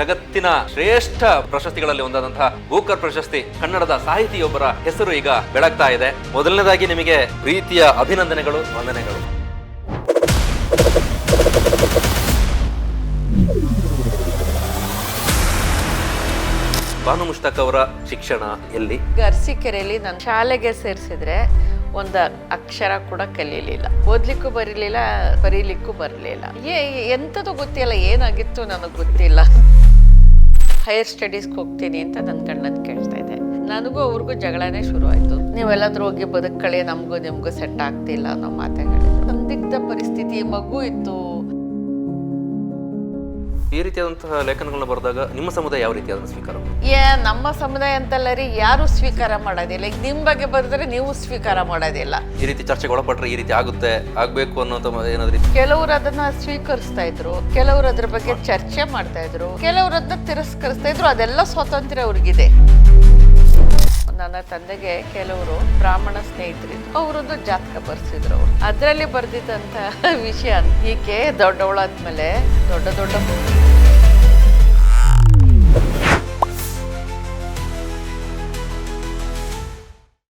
ಜಗತ್ತಿನ ಶ್ರೇಷ್ಠ ಪ್ರಶಸ್ತಿಗಳಲ್ಲಿ ಒಂದಾದಂತಹ ಬೂಕರ್ ಪ್ರಶಸ್ತಿ ಕನ್ನಡದ ಸಾಹಿತಿಯೊಬ್ಬರ ಹೆಸರು ಈಗ ಬೆಳಗ್ತಾ ಇದೆ. ಮೊದಲನೇದಾಗಿ ನಿಮಗೆ ಪ್ರೀತಿಯ ಅಭಿನಂದನೆಗಳು, ವಂದನೆಗಳು. ಭಾನು ಮುಷ್ತಾಕ್ ಅವರ ಶಿಕ್ಷಣ ಎಲ್ಲಿ? ಅರಸೀಕೆರೆಯಲ್ಲಿ ನಾನು ಶಾಲೆಗೆ ಸೇರಿಸಿದ್ರೆ ಒಂದು ಅಕ್ಷರ ಕೂಡ ಕಲಿಯಲಿಲ್ಲ ಓದ್ಲಿಕ್ಕೂ ಬರಲಿಲ್ಲ, ಬರೀಲಿಕ್ಕೂ ಬರಲಿಲ್ಲ. ಏ ಎಂಥದ್ದು ಗೊತ್ತಿಲ್ಲ, ಏನಾಗಿತ್ತು ನನಗೆ ಗೊತ್ತಿಲ್ಲ. ಹೈಯರ್ ಸ್ಟಡೀಸ್ಗೆ ಹೋಗ್ತೀನಿ ಅಂತ ನನ್ನ ಗಂಡನ ಕೇಳ್ತಾ ಇದ್ದೆ ನನಗೂ ಅವ್ರಿಗೂ ಜಗಳನೇ ಶುರು ಆಯಿತು ನೀವೆಲ್ಲಾದ್ರೂ ಹೋಗಿ ಬದುಕಳೆ ನಮಗೂ ನಿಮಗೂ ಸೆಟ್ ಆಗ್ತಿಲ್ಲ ಅನ್ನೋ ಮಾತುಗಳಿದ್ರು ಸಂದಿಗ್ಧ ಪರಿಸ್ಥಿತಿ, ಮಗು ಇತ್ತು. ಈ ರೀತಿಯಾದಂತಹ ಲೇಖನಗಳನ್ನ ಬರೆದಾಗ ನಿಮ್ಮ ಸಮುದಾಯ ಯಾವ ರೀತಿ ಅದನ್ನು ಸ್ವೀಕಾರ? ಏ ನಮ್ಮ ಸಮುದಾಯ ಅಂತಲ್ಲ ರೀ ಯಾರು ಸ್ವೀಕಾರ ಮಾಡೋದಿಲ್ಲ. ಈಗ ನಿಮ್ಮ ಬಗ್ಗೆ ಬರೆದ್ರೆ ನೀವು ಸ್ವೀಕಾರ ಮಾಡೋದಿಲ್ಲ. ಈ ರೀತಿ ಚರ್ಚೆಗೆ ಒಳಪಟ್ರೆ ಈ ರೀತಿ ಆಗುತ್ತೆ ಆಗ್ಬೇಕು ಅನ್ನೋದು ಏನಾದ್ರೂ? ಕೆಲವರು ಅದನ್ನ ಸ್ವೀಕರಿಸ್ತಾ ಇದ್ರು ಕೆಲವರು ಅದ್ರ ಬಗ್ಗೆ ಚರ್ಚೆ ಮಾಡ್ತಾ ಇದ್ರು ಕೆಲವರು ಅದನ್ನ ತಿರಸ್ಕರಿಸ್ತಾ ಇದ್ರು ಅದೆಲ್ಲ ಸ್ವಾತಂತ್ರ್ಯ ಅವ್ರಿಗಿದೆ. ನನ್ನ ತಂದೆಗೆ ಕೆಲವರು ಬ್ರಾಹ್ಮಣ ಸ್ನೇಹಿತರು ಅವರೊಂದು ಜಾತಕ ಬರ್ಸಿದ್ರು ಅವ್ರು. ಅದರಲ್ಲಿ ಬರ್ದಿದ್ದಂತ ವಿಷಯ ಈಕೆ ದೊಡ್ಡವಳಾದ್ಮೇಲೆ ದೊಡ್ಡ ದೊಡ್ಡ